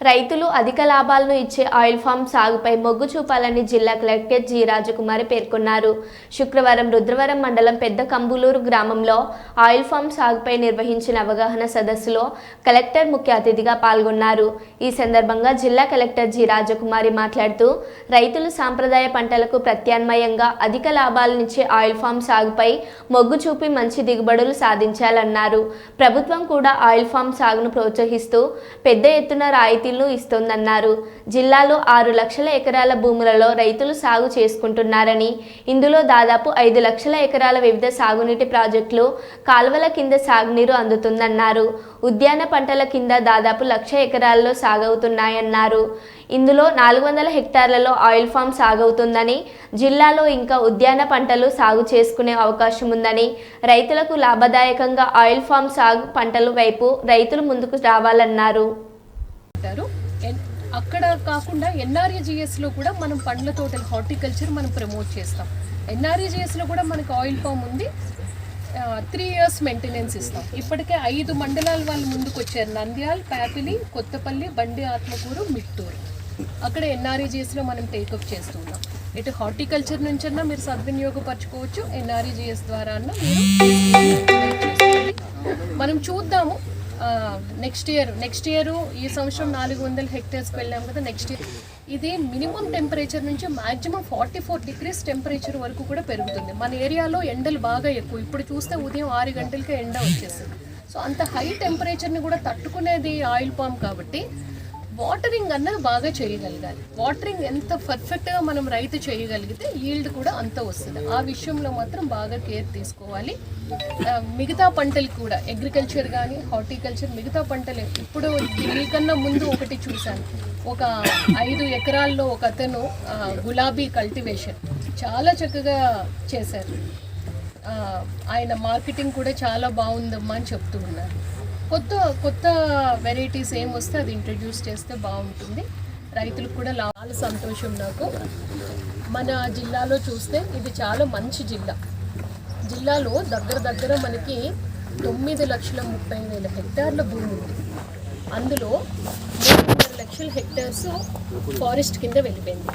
రైతులు అధిక లాభాలను ఇచ్చే ఆయిల్ ఫామ్ సాగుపై మొగ్గు చూపాలని జిల్లా కలెక్టర్ జి రాజకుమారి పేర్కొన్నారు. శుక్రవారం రుద్రవరం మండలం పెద్ద కంబులూరు గ్రామంలో ఆయిల్ ఫామ్ సాగుపై నిర్వహించిన అవగాహన సదస్సులో కలెక్టర్ ముఖ్య అతిథిగా పాల్గొన్నారు. ఈ సందర్భంగా జిల్లా కలెక్టర్ జి రాజకుమారి మాట్లాడుతూ రైతులు సాంప్రదాయ పంటలకు ప్రత్యామ్నాయంగా అధిక లాభాలనిచ్చే ఆయిల్ ఫామ్ సాగుపై మొగ్గు చూపి మంచి దిగుబడులు సాధించాలన్నారు. ప్రభుత్వం కూడా ఆయిల్ ఫామ్ సాగును ప్రోత్సహిస్తూ పెద్ద ఎత్తున రాయితీలను ఇస్తోందన్నారు. జిల్లాలో ఆరు లక్షల ఎకరాల భూములలో రైతులు సాగు చేసుకుంటున్నారని ఇందులో దాదాపు ఐదు లక్షల ఎకరాల వివిధ సాగునీటి ప్రాజెక్టులు కాల్వల కింద సాగునీరు అందుతుందన్నారు. ఉద్యాన పంటల కింద దాదాపు లక్ష ఎకరాల్లో సాగవుతున్నాయన్నారు. ఇందులో నాలుగు వందల హెక్టార్లలో ఆయిల్ ఫామ్ సాగవుతుందని జిల్లాలో ఇంకా ఉద్యాన పంటలు సాగు చేసుకునే అవకాశం ఉందని రైతులకు లాభదాయకంగా ఆయిల్ ఫామ్ సాగు పంటల వైపు రైతులు ముందుకు రావాలన్నారు. ఎన్- అక్కడ కాకుండా ఎన్ఆర్ఈజిఎస్లో కూడా మనం పండ్ల తోటలు హార్టికల్చర్ మనం ప్రమోట్ చేస్తాం. ఎన్ఆర్ఈజిఎస్లో కూడా మనకు ఆయిల్ ఫామ్ ఉంది. త్రీ ఇయర్స్ మెయింటెనెన్స్ ఇస్తాం. ఇప్పటికే ఐదు మండలాల వాళ్ళు ముందుకు వచ్చారు నంద్యాల్ ప్యాపిలి కొత్తపల్లి బండి ఆత్మకూరు మిట్టూరు. అక్కడ ఎన్ఆర్ఈజిఎస్లో మనం టేకప్ చేస్తున్నాం ఇటు హార్టికల్చర్ నుంచన్నా మీరు సద్వినియోగపరచుకోవచ్చు. ఎన్ఆర్ఈజిఎస్ ద్వారా అన్నా మీరు. మనం చూద్దాము. నెక్స్ట్ ఇయర్ నెక్స్ట్ ఇయర్ ఈ సంవత్సరం నాలుగు వందల హెక్టేర్స్కి వెళ్ళాం కదా నెక్స్ట్ ఇయర్ ఇది మినిమం టెంపరేచర్ నుంచి maximum forty four degrees temperature వరకు కూడా పెరుగుతుంది. మన ఏరియాలో ఎండలు బాగా ఎక్కువ. ఇప్పుడు చూస్తే ఉదయం ఆరు గంటలకే ఎండ వచ్చేస్తుంది సో అంత హై టెంపరేచర్ని కూడా తట్టుకునేది ఆయిల్ పామ్ కాబట్టి వాటరింగ్ అన్నది బాగా చేయగలగాలి. వాటరింగ్ ఎంత పర్ఫెక్ట్గా మనం రైతు చేయగలిగితే ఈల్డ్ కూడా అంత వస్తుంది. ఆ విషయంలో మాత్రం బాగా కేర్ తీసుకోవాలి. మిగతా పంటలు కూడా అగ్రికల్చర్ కానీ హార్టికల్చర్ మిగతా పంటలు ఇప్పుడు దీనికన్నా ముందు ఒకటి చూశాను. ఒక ఐదు ఎకరాల్లో ఒక అతను గులాబీ కల్టివేషన్ చాలా చక్కగా చేశారు. ఆయన మార్కెటింగ్ కూడా చాలా బాగుందమ్మా అని చెప్తూ ఉన్నారు. కొత్త కొత్త వెరైటీస్ ఏం వస్తే అది ఇంట్రడ్యూస్ చేస్తే బాగుంటుంది. రైతులకు కూడా లా- చాలా సంతోషం నాకు. మన జిల్లాలో చూస్తే ఇది చాలా మంచి జిల్లా. జిల్లాలో దగ్గర దగ్గర మనకి తొమ్మిది లక్షల ముప్పై వేల హెక్టార్ల భూమి ఉంది. అందులో మూడున్నర లక్షల హెక్టార్స్ ఫారెస్ట్ కింద వెళ్ళిపోయింది.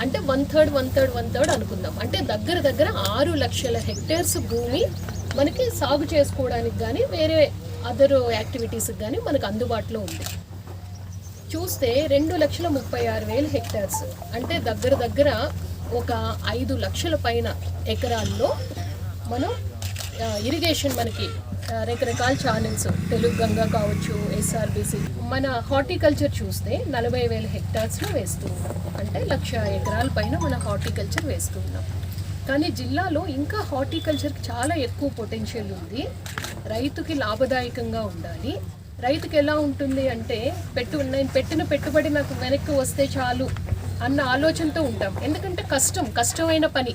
అంటే one third one third one third అనుకుందాం. అంటే దగ్గర దగ్గర ఆరు లక్షల హెక్టార్స్ భూమి మనకి సాగు చేసుకోవడానికి కానీ వేరే అదర్ యాక్టివిటీస్కి కానీ మనకు అందుబాటులో ఉంది. చూస్తే రెండు లక్షల ముప్పై ఆరు వేల హెక్టార్స్. అంటే దగ్గర దగ్గర ఒక ఐదు లక్షల పైన ఎకరాల్లో మనం ఇరిగేషన్ మనకి రకరకాల ఛానల్స్ తెలుగు గంగా కావచ్చు ఎస్ఆర్బిసి మన హార్టికల్చర్ చూస్తే నలభై వేల హెక్టార్స్లో వేస్తూ ఉన్నాం. అంటే లక్ష ఎకరాల పైన మన హార్టికల్చర్ వేస్తూ ఉన్నాం. కానీ జిల్లాలో ఇంకా హార్టికల్చర్కి చాలా ఎక్కువ పొటెన్షియల్ ఉంది. రైతుకి లాభదాయకంగా ఉండాలి. రైతుకి ఎలా ఉంటుంది అంటే పెట్టు నేను పెట్టిన పెట్టుబడి నాకు వెనక్కి వస్తే చాలు అన్న ఆలోచనతో ఉంటాం. ఎందుకంటే కష్టం కష్టమైన పని.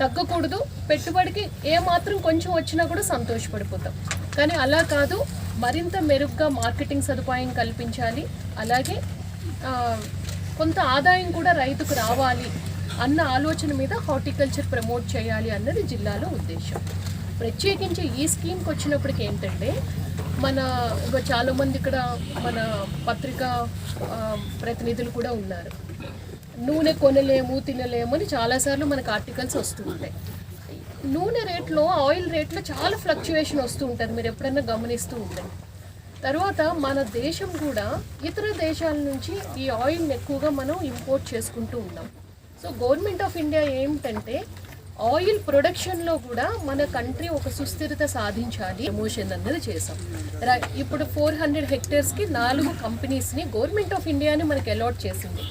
తగ్గకూడదు. పెట్టుబడికి ఏ మాత్రం కొంచెం వచ్చినా కూడా సంతోషపడిపోతాం. కానీ అలా కాదు. మరింత మెరుగ్గా మార్కెటింగ్ సదుపాయం కల్పించాలి. అలాగే కొంత ఆదాయం కూడా రైతుకు రావాలి అన్న ఆలోచన మీద హార్టికల్చర్ ప్రమోట్ చేయాలి అన్నది జిల్లాలో ఉద్దేశం. ప్రత్యేకించి ఈ స్కీమ్కి వచ్చినప్పటికి ఏంటంటే మన ఇంకా చాలామంది ఇక్కడ మన పత్రికా ప్రతినిధులు కూడా ఉన్నారు. నూనె కొనలేము తినలేము అని చాలాసార్లు మనకు ఆర్టికల్స్ వస్తూ ఉంటాయి. నూనె రేట్లో ఆయిల్ రేట్లో చాలా ఫ్లక్చుయేషన్ వస్తూ ఉంటుంది మీరు ఎప్పుడైనా గమనిస్తూ ఉంటాయి తర్వాత మన దేశం కూడా ఇతర దేశాల నుంచి ఈ ఆయిల్ని ఎక్కువగా మనం ఇంపోర్ట్ చేసుకుంటూ ఉన్నాం. సో గవర్నమెంట్ ఆఫ్ ఇండియా ఏమిటంటే ఆయిల్ ప్రొడక్షన్లో కూడా మన కంట్రీ ఒక సుస్థిరత సాధించాలి. ప్రమోషన్ అన్నది చేసాం ఇప్పుడు ఫోర్ హండ్రెడ్ హెక్టేర్స్కి నాలుగు కంపెనీస్ని గవర్నమెంట్ ఆఫ్ ఇండియాని మనకి అలాట్ చేసింది.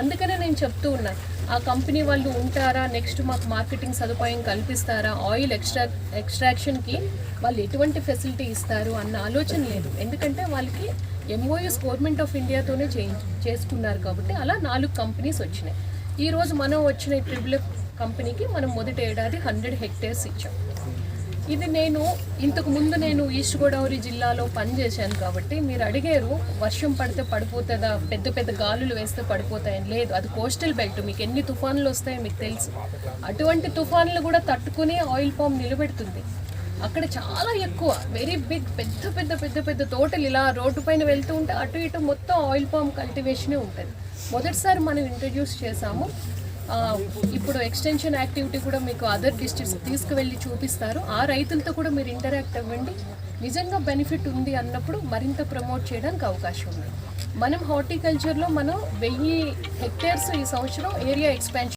అందుకనే నేను చెప్తూ ఉన్నాను ఆ కంపెనీ వాళ్ళు ఉంటారా నెక్స్ట్ మాకు మార్కెటింగ్ సదుపాయం కల్పిస్తారా ఆయిల్ ఎక్స్ట్రా ఎక్స్ట్రాక్షన్కి వాళ్ళు ఎటువంటి ఫెసిలిటీ ఇస్తారు అన్న ఆలోచన లేదు. ఎందుకంటే వాళ్ళకి ఎంఓఎస్ గవర్నమెంట్ ఆఫ్ ఇండియాతోనే చే చేసుకున్నారు కాబట్టి అలా నాలుగు కంపెనీస్ వచ్చినాయి. ఈరోజు మనం వచ్చిన ట్రిపుల్ కంపెనీకి మనం మొదటి ఏడాది హండ్రెడ్ హెక్టేర్స్ ఇచ్చాం. ఇది నేను ఇంతకు ముందు నేను ఈస్ట్ గోదావరి జిల్లాలో పనిచేశాను కాబట్టి మీరు అడిగారు వర్షం పడితే పడిపోతుందా పెద్ద పెద్ద గాలులు వేస్తే పడిపోతాయని. లేదు అది కోస్టల్ బెల్ట్ మీకు ఎన్ని తుఫాన్లు వస్తాయో మీకు తెలుసు. అటువంటి తుఫాన్లు కూడా తట్టుకుని ఆయిల్ పామ్ నిలబెడుతుంది. అక్కడ చాలా ఎక్కువ వెరీ బిగ్ పెద్ద పెద్ద పెద్ద పెద్ద తోటలు ఇలా రోడ్డు పైన వెళ్తూ ఉంటే అటు ఇటు మొత్తం ఆయిల్ పామ్ కల్టివేషనే ఉంటుంది. మొదటిసారి మనం ఇంట్రడ్యూస్ చేసాము ఇప్పుడు ఎక్స్టెన్షన్ యాక్టివిటీ కూడా మీకు అదర్ డిస్ట్రిక్ట్స్ తీసుకువెళ్ళి చూపిస్తారు. ఆ రైతులతో కూడా మీరు ఇంటరాక్ట్ అవ్వండి. నిజంగా బెనిఫిట్ ఉంది అన్నప్పుడు మరింత ప్రమోట్ చేయడానికి అవకాశం ఉంది. మనం హార్టికల్చర్లో మనం వెయ్యి హెక్టేర్స్ ఈ సంవత్సరం ఏరియా ఎక్స్పాన్షన్